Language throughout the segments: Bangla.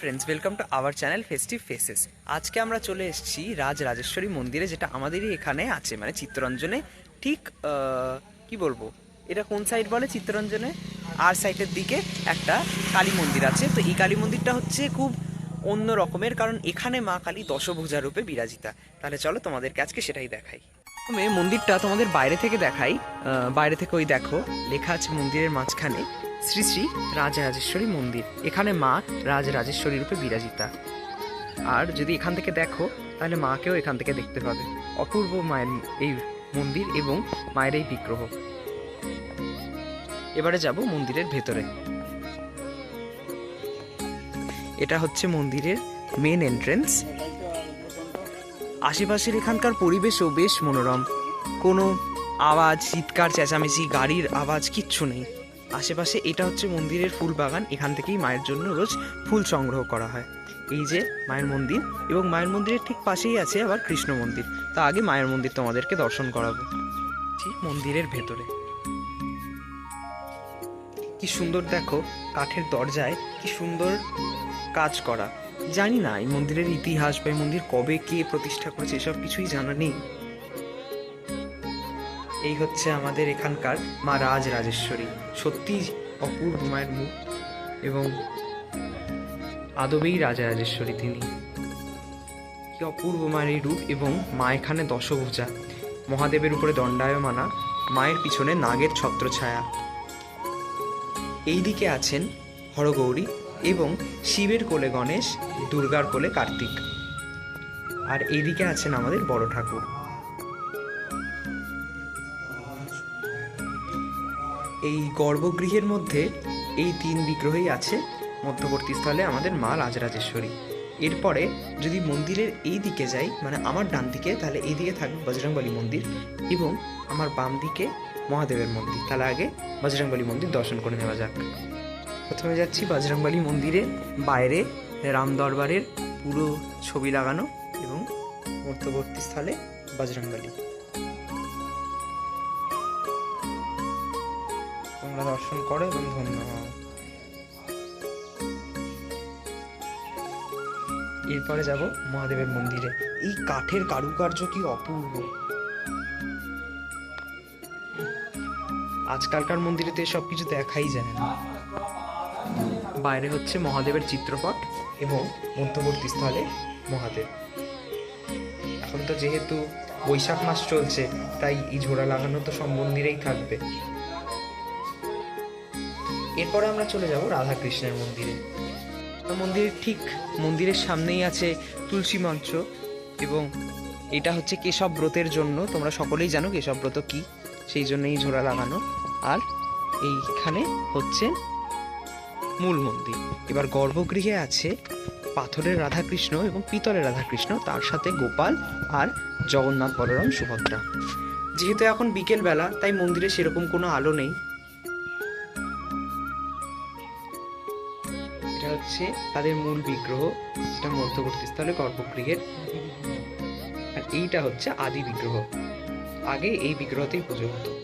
Friends welcome to our channel festive faces আজকে আমরা চলে এসেছি রাজ রাজেশ্বরী মন্দিরে, যেটা আমাদেরই এখানে আছে মানে চিত্তরঞ্জনে। ঠিক কি বলব? এটা কোন সাইড বলে চিত্তরঞ্জনে? আর সাইডের দিকে একটা কালী মন্দির আছে। তো এই কালী মন্দিরটা হচ্ছে খুব অন্য রকমের, কারণ এখানে মা কালী দশভুজা রূপে বিরাজিতা। তাহলে চলো তোমাদেরকে আজকে সেটাই দেখাই। মন্দিরটা তোমাদের বাইরে থেকে দেখাই। বাইরে থেকে ওই দেখো, লেখা আছে মন্দিরের মাঝখানে। শ্রী শ্রী রাজরাজেশ্বরী মন্দির। এখানে মা রাজরাজেশ্বরী রূপে বিরাজিতা। আর যদি এখান থেকে দেখো, তাহলে মাকেও এখান থেকে দেখতে পাবে। অপূর্ব মায়ের এই মন্দির এবং মায়ের এই বিগ্রহ। এবারে যাব মন্দিরের ভেতরে। এটা হচ্ছে মন্দিরের মেন এন্ট্রেন্স আশেপাশের এখানকার পরিবেশও বেশ মনোরম। কোনো আওয়াজ, চিৎকার, চেঁচামেচি, গাড়ির আওয়াজ কিচ্ছু নেই। আশেপাশে এটা হচ্ছে মন্দিরের ফুল বাগান। এখান থেকেই মায়ের জন্য রোজ ফুল সংগ্রহ করা হয়। এই যে মায়ের মন্দির এবং মায়ের মন্দিরের ঠিক পাশেই আছে আবার কৃষ্ণ মন্দির। তা আগে মায়ের মন্দির তোমাদেরকে দর্শন করাবো। মন্দিরের ভেতরে। কি সুন্দর দেখো কাঠের দরজায় কি সুন্দর কাজ করা। জানি না এই মন্দিরের ইতিহাস বা এই মন্দির কবে কে প্রতিষ্ঠা করেছে, এসব কিছুই জানা নেই। এই হচ্ছে আমাদের এখানকার মা রাজ রাজেশ্বরী সত্যি অপূর্ব মায়ের মুখ এবং আদবেই রাজা রাজেশ্বরী তিনি। কি অপূর্ব মায়ের এই রূপ এবং মা এখানে দশভুজা। মহাদেবের উপরে দণ্ডায়মানা, মায়ের পিছনে নাগের ছত্রছায়া। এই দিকে আছেন হরগৌরী এবং শিবের কোলে গণেশ, দুর্গার কোলে কার্তিক। আর এইদিকে আছেন আমাদের বড় ঠাকুর। এই গর্ভগৃহের মধ্যে এই তিন বিগ্রহই আছে। মধ্যবর্তী স্থলে আমাদের মা রাজরাজেশ্বরী। এরপরে যদি মন্দিরের এই দিকে যাই মানে আমার ডান দিকে, তাহলে এই দিকে থাকবে বজরংবলী মন্দির এবং আমার বাম দিকে মহাদেবের মন্দির। তাহলে আগে বজরংবলী মন্দির দর্শন করে নেওয়া যাক। প্রথমে যাচ্ছি বজরংবলী মন্দিরে বাইরে, রাম দরবারের পুরো ছবি লাগানো এবং মধ্যবর্তী স্থলে বজরংবলী। তোমরা দর্শন করো এবং ধন্য হও। এরপরে যাব মহাদেবের মন্দিরে। এই কাঠের কারুকার্য কি অপূর্ব। আজকালকার মন্দিরে তো এসব কিছু দেখাই যায় না। বাইরে হচ্ছে মহাদেবের চিত্রপট এবং মধ্যবর্তী স্থলে মহাদেব। এখন তো যেহেতু বৈশাখ মাস চলছে, তাই এই ঝোড়া লাগানো তো সব মন্দিরেই থাকবে। এরপরে আমরা চলে যাব রাধা কৃষ্ণের মন্দিরে মন্দিরের ঠিক মন্দিরের সামনেই আছে তুলসী মঞ্চ এবং এটা হচ্ছে কেশব ব্রতের জন্য। তোমরা সকলেই জানো কেশব ব্রত কি, সেই জন্যই ঝোড়া লাগানো। আর এইখানে হচ্ছে মূল মন্দির। এবার গর্ভগৃহে আছে পাথরের রাধাকৃষ্ণ এবং পিতলের রাধাকৃষ্ণ, তার সাথে গোপাল আর জগন্নাথ বলরাম সুভদ্রা। যেহেতু এখন বিকেলবেলা, তাই মন্দিরে সেরকম কোনো আলো নেই। হচ্ছে তাদের মূল বিগ্রহ যেটা মধ্যবর্তী স্থলে গর্ভগৃহের। আর এইটা হচ্ছে আদি বিগ্রহ। আগে এই বিগ্রহতেই পুজো হতো।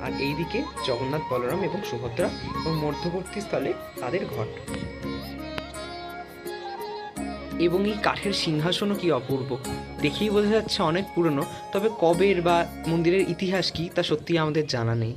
আর এইদিকে জগন্নাথ, বলরাম এবং সুভদ্রা এবং মধ্যবর্তী স্থলে তাদের ঘট। এবং এই কাঠের সিংহাসনও কি অপূর্ব? দেখেই বোঝা যাচ্ছে অনেক পুরনো, তবে কবের বা মন্দিরের ইতিহাস কি, তা সত্যি আমাদের জানা নেই।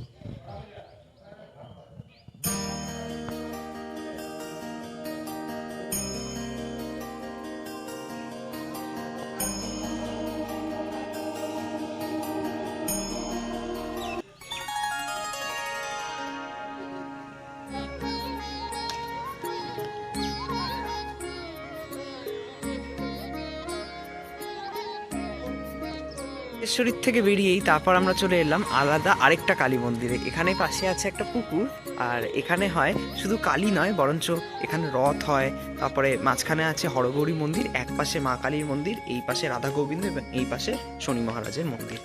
ঈশ্বরীর থেকে বেরিয়েই তারপর আমরা চলে এলাম আলাদা আরেকটা কালী মন্দিরে। এখানে পাশে আছে একটা পুকুর আর এখানে হয় শুধু কালী নয় বরঞ্চ এখানে রথ হয় তারপরে মাঝখানে আছে হরগৌরী মন্দির এক পাশে মা কালীর মন্দির এই পাশে রাধা গোবিন্দ এবং এই পাশে শনি মহারাজের মন্দির।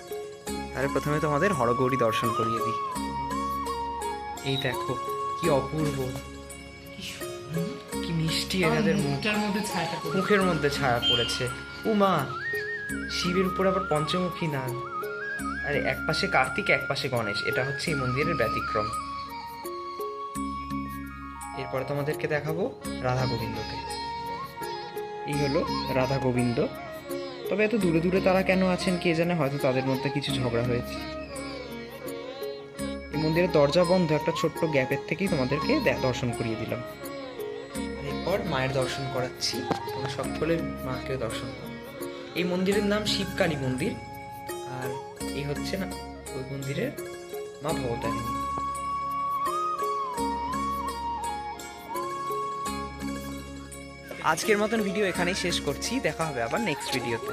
তাহলে প্রথমে তোমাদের হরগৌরী দর্শন করিয়ে দিই। এই দেখো কি অপূর্ব কি মিষ্টি এনাদের মুখের মধ্যে ছায়া পড়েছে। উমা শিবের উপর আবার পঞ্চমুখী নাগ আরে, এক পাশে কার্তিক, এক পাশে গণেশ। এটা হচ্ছে এই মন্দিরের ব্যতিক্রম। এরপরে তোমাদেরকে দেখাবো রাধা গোবিন্দকে। এই হলো রাধা গোবিন্দ। তবে এত দূরে দূরে তারা কেন আছেন কে জানে, হয়তো তাদের মধ্যে কিছু ঝগড়া হয়েছে। এই মন্দিরের দরজা বন্ধ, একটা ছোট্ট গ্যাপের থেকেই তোমাদেরকে দর্শন করিয়ে দিলাম। এরপর মায়ের দর্শন করাচ্ছি। তোমরা সকলে মাকে দর্শন করো এই মন্দিরের নাম শিবকালী মন্দির, আর এই হচ্ছে না, ওই মন্দিরের মা ভবতারিণী আজকের মতন ভিডিও এখানেই শেষ করছি, দেখা হবে আবার নেক্সট ভিডিওতে